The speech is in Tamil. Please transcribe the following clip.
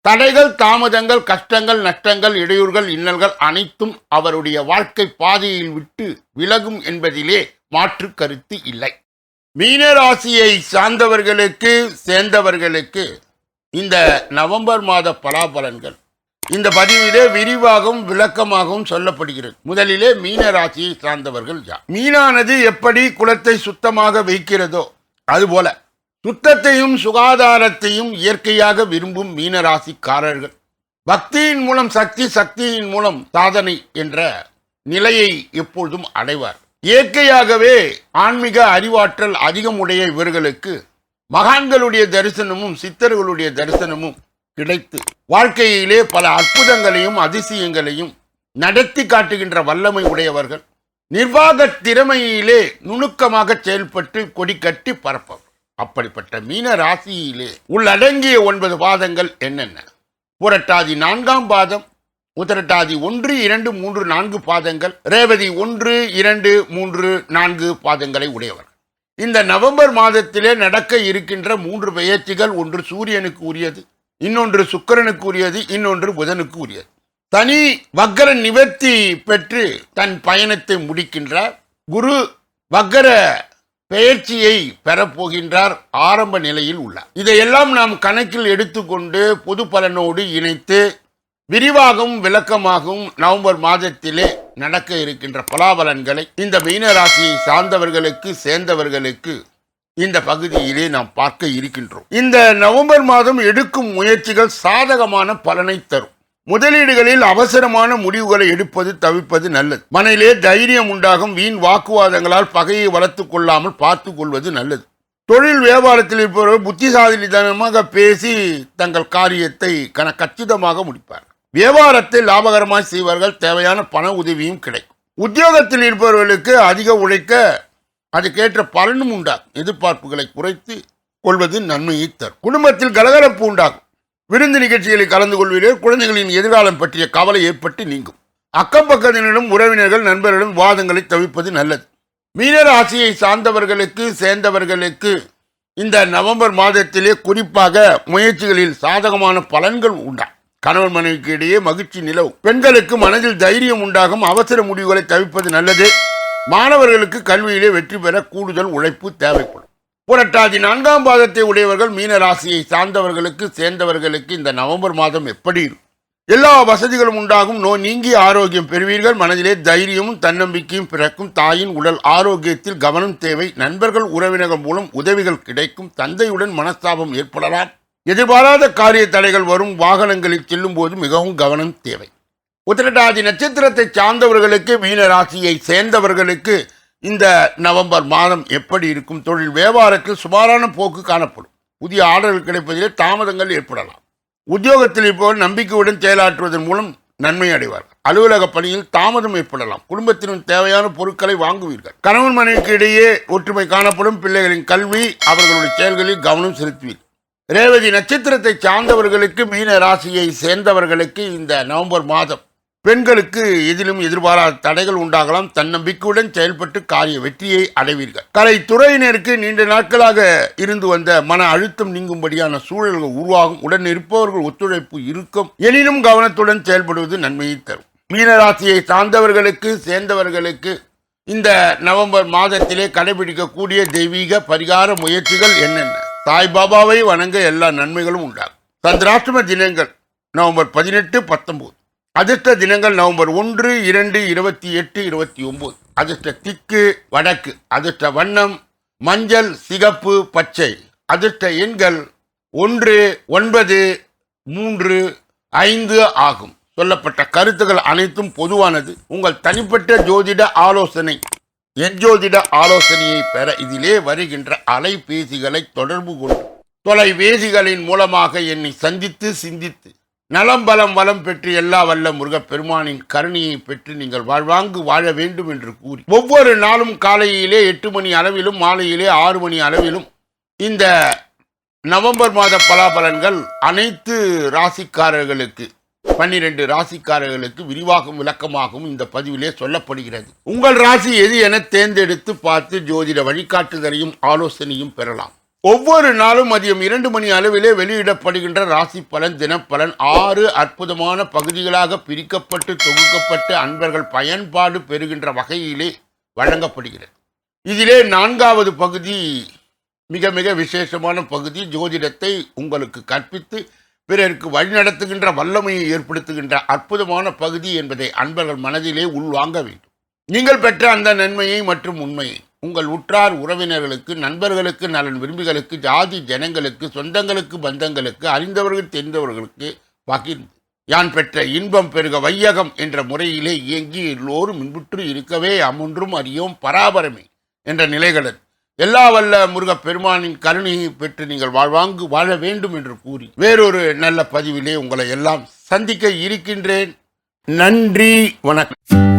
தடைகள் தாமதங்கள் கஷ்டங்கள் நஷ்டங்கள் இடையூறுகள் இன்னல்கள் அனைத்தும் அவருடைய வாழ்க்கை பாதையில் விட்டு விலகும் என்பதிலே மாற்று கருத்து இல்லை. மீனராசியை சார்ந்தவர்களுக்கு சேர்ந்தவர்களுக்கு இந்த நவம்பர் மாத பலாபலன்கள். இந்த பதிவிலே விரிவாகவும் விளக்கமாகவும் சொல்லப்படுகிறது. முதலிலே மீன ராசியை சார்ந்தவர்கள் யார்? மீனானது எப்படி குளத்தை சுத்தமாக வைக்கிறதோ அதுபோல சுத்தத்தையும் சுகாதாரத்தையும் இயற்கையாக விரும்பும் மீனராசிக்காரர்கள் பக்தியின் மூலம் சக்தி சக்தியின் மூலம் சாதனை என்ற நிலையை எப்பொழுதும் அடைவார். இயற்கையாகவே ஆன்மீக அறிவாற்றல் அதிகம் உடைய இவர்களுக்கு மகான்களுடைய தரிசனமும் சித்தர்களுடைய தரிசனமும் கிடைத்து வாழ்க்கையிலே பல அற்புதங்களையும் அதிசயங்களையும் நடத்தி காட்டுகின்ற வல்லமை உடையவர்கள். நிர்வாக திறமையிலே நுணுக்கமாக செயல்பட்டு கொடி கட்டி பரப்பவர் அப்படிப்பட்ட மீன ராசியிலே உள்ளடங்கிய ஒன்பது பாதங்கள் என்னென்ன? புரட்டாதி நான்காம் பாதம் உத்தரட்டாதி ஒன்று இரண்டு மூன்று நான்கு பாதங்கள் ரேவதி ஒன்று இரண்டு மூன்று நான்கு பாதங்களை உடையவர். இந்த நவம்பர் மாதத்திலே நடக்க இருக்கின்ற மூன்று பெயர்ச்சிகள் ஒன்று சூரியனுக்கு உரியது இன்னொன்று சுக்கிரனுக்கு உரியது இன்னொன்று புதனுக்கு உரியது. தனி வக்கர நிவர்த்தி பெற்று தன் பயணத்தை முடிக்கின்றார். குரு வக்கர பெயர்ச்சியை பெறப்போகின்றார் ஆரம்ப நிலையில் உள்ளார். இதையெல்லாம் நாம் கணக்கில் எடுத்துக்கொண்டு பொது பலனோடு இணைத்து விரிவாகவும் விளக்கமாகவும் நவம்பர் மாதத்திலே நடக்க இருக்கின்ற பலாபலன்களை இந்த மீனராசியை சார்ந்தவர்களுக்கு சேர்ந்தவர்களுக்கு இந்த பகுதியிலே நாம் பார்க்க இருக்கின்றோம். இந்த நவம்பர் மாதம் எடுக்கும் முயற்சிகள் சாதகமான பலனை தரும். முதலீடுகளில் அவசரமான முடிவுகளை எடுப்பது தவிர்ப்பது நல்லது. மனையிலே தைரியம் உண்டாகும் வீண் வாக்குவாதங்களால் பகையை வளர்த்துக் கொள்ளாமல் பார்த்து கொள்வது நல்லது. தொழில் வியாபாரத்தில் இருப்பவர்கள் புத்திசாலித்தனமாக பேசி தங்கள் காரியத்தை கன கச்சிதமாக முடிப்பார் வியாபாரத்தை லாபகரமாக செய்வார்கள் தேவையான பண உதவியும் கிடைக்கும். உத்தியோகத்தில் இருப்பவர்களுக்கு அதிக உழைக்க அதுக்கேற்ற பலனும் உண்டாகும். எதிர்பார்ப்புகளை குறைத்து கொள்வது நன்மையை தரும். குடும்பத்தில் கலகலப்பு உண்டாகும். விருந்து நிகழ்ச்சிகளில் கலந்து கொள்வீர்கள். குழந்தைகளின் எதிர்காலம் பற்றிய கவலை ஏற்பட்டு நீங்கும். அக்கம் பக்கத்தினரிடம் உறவினர்கள் நண்பர்களிடம் வாதங்களை தவிர்ப்பது நல்லது. மீனராசியை சார்ந்தவர்களுக்கு சேர்ந்தவர்களுக்கு இந்த நவம்பர் மாதத்திலே குறிப்பாக முயற்சிகளில் சாதகமான பலன்கள் உண்டா? கணவன் மனைவிக்கு இடையே மகிழ்ச்சி நிலவும். பெண்களுக்கு மனதில் தைரியம் உண்டாகும். அவசர முடிவுகளை தவிர்ப்பது நல்லது. மாணவர்களுக்கு கல்வியிலே வெற்றி பெற கூடுதல் உழைப்பு தேவைப்படும். புரட்டாதி நான்காம் பாதத்தை உடையவர்கள் மீன ராசியை சார்ந்தவர்களுக்கு சேர்ந்தவர்களுக்கு இந்த நவம்பர் மாதம் எப்படி எல்லா வசதிகளும் உண்டாகும் நோய் நீங்கி ஆரோக்கியம் பெறுவீர்கள். மனதிலே தைரியமும் தன்னம்பிக்கையும் பிறக்கும். தாயின் உடல் ஆரோக்கியத்தில் கவனம் தேவை. நண்பர்கள் உறவினர்கள் மூலம் உதவிகள் கிடைக்கும். தந்தையுடன் மனஸ்தாபம் ஏற்படலாம். எதிர்பாராத காரிய தடைகள் வரும். வாகனங்களில் செல்லும் போது மிகவும் கவனம் தேவை. உத்திரட்டாதி நட்சத்திரத்தை சார்ந்தவர்களுக்கு மீன ராசியை சேர்ந்தவர்களுக்கு இந்த நவம்பர் மாதம் எப்படி இருக்கும்? தொழில் வியாபாரத்தில் சுமாரான போக்கு காணப்படும். புதிய ஆர்டர்கள் கிடைப்பதிலே தாமதங்கள் ஏற்படலாம். உத்தியோகத்தில் இருப்பவர் நம்பிக்கையுடன் செயலாற்றுவதன் மூலம் நன்மை அடைவார் அலுவலக பணியில் தாமதம் ஏற்படலாம். குடும்பத்தினும் தேவையான பொருட்களை வாங்குவீர்கள். கணவன் மனைவிக்கு இடையே ஒற்றுமை காணப்படும். பிள்ளைகளின் கல்வி அவர்களுடைய செயல்களில் கவனம் செலுத்துவீர்கள். ரேவதி நட்சத்திரத்தை சார்ந்தவர்களுக்கு மீன ராசியை சேர்ந்தவர்களுக்கு இந்த நவம்பர் மாதம் பெண்களுக்கு எதிலும் எதிர்பாராத தடைகள் உண்டாகலாம். தன்னம்பிக்கையுடன் செயல்பட்டு காரிய வெற்றியை அடைவீர்கள். கலைத்துறையினருக்கு நீண்ட நாட்களாக இருந்து வந்த மன அழுத்தம் நீங்கும்படியான சூழல்கள் உருவாகும். உடன் இருப்பவர்கள் ஒத்துழைப்பு இருக்கும். எனினும் கவனத்துடன் செயல்படுவது நன்மையை தரும். மீனராசியை சார்ந்தவர்களுக்கு சேர்ந்தவர்களுக்கு இந்த நவம்பர் மாதத்திலே கடைபிடிக்கக்கூடிய தெய்வீக பரிகார முயற்சிகள் என்னென்ன? சாய்பாபாவை வணங்க எல்லா நன்மைகளும் உண்டாகும். சந்திராஷ்டம தினங்கள் நவம்பர் பதினெட்டு பத்தொன்பது. அதிர்ஷ்ட தினங்கள் நவம்பர் ஒன்று இரண்டு இருபத்தி எட்டு இருபத்தி ஒம்பது. அதிர்ஷ்ட திக்கு வடக்கு அதிர்ஷ்ட வண்ணம் மஞ்சள் சிகப்பு பச்சை. அதிர்ஷ்ட எண்கள் ஒன்று ஒன்பது மூன்று ஐந்து ஆகும். சொல்லப்பட்ட கருத்துக்கள் அனைத்தும் பொதுவானது. உங்கள் தனிப்பட்ட ஜோதிட ஆலோசனை எஜோதிட ஆலோசனையை பெற இதிலே வருகின்ற அலைபேசிகளை தொடர்பு கொண்டு தொலைபேசிகளின் மூலமாக என்னை சந்தித்து சிந்தித்து நலம் பலம் வளம் பெற்று எல்லா வல்ல முருகப்பெருமானின் கருணையை பெற்று நீங்கள் வாழ்வாங்கு வாழ வேண்டும் என்று கூறி ஒவ்வொரு நாளும் காலையிலே எட்டு மணி அளவிலும் மாலையிலே ஆறு மணி அளவிலும் இந்த நவம்பர் மாத பலாபலன்கள் அனைத்து ராசிக்காரர்களுக்கு பன்னிரண்டு ராசிக்காரர்களுக்கு விரிவாகவும் விளக்கமாகவும் இந்த பதிவிலே சொல்லப்படுகிறது. உங்கள் ராசி எது என தேர்ந்தெடுத்து பார்த்து ஜோதிட வழிகாட்டுதலையும் ஆலோசனையும் பெறலாம். ஒவ்வொரு நாளும் மதியம் இரண்டு மணி அளவிலே வெளியிடப்படுகின்ற ராசி பலன் தினப்பலன் ஆறு அற்புதமான பகுதிகளாக பிரிக்கப்பட்டு தொகுக்கப்பட்டு அன்பர்கள் பயன்பாடு பெறுகின்ற வகையிலே வழங்கப்படுகிறது. இதிலே நான்காவது பகுதி மிக மிக விசேஷமான பகுதி ஜோதிடத்தை உங்களுக்கு கற்பித்து பிறருக்கு வழிநடத்துகின்ற வல்லமையை ஏற்படுத்துகின்ற அற்புதமான பகுதி என்பதை அன்பர்கள் மனதிலே உள்வாங்க வேண்டும். நீங்கள் பெற்ற அந்த நன்மையை மற்றும் உண்மையை உங்கள் உற்றார் உறவினர்களுக்கு நண்பர்களுக்கு நலன் விரும்பிகளுக்கு ஜாதி ஜனங்களுக்கு சொந்தங்களுக்கு பந்தங்களுக்கு அறிந்தவர்கள் தெரிந்தவர்களுக்கு பகிர்ந்து யான் பெற்ற இன்பம் பெருக வையகம் என்ற முறையிலே இயங்கி எல்லோரும் இன்புற்று இருக்கவே அமொன்றும் அறியோம் பராபரமே என்ற நிலைகளுடன் எல்லா வல்ல முருகப் பெருமானின் கருணையை பெற்று நீங்கள் வாழ்வாங்கு வாழ வேண்டும் என்று கூறி வேறொரு நல்ல பதிவிலே உங்களை எல்லாம் சந்திக்க இருக்கின்றேன். நன்றி வணக்கம்.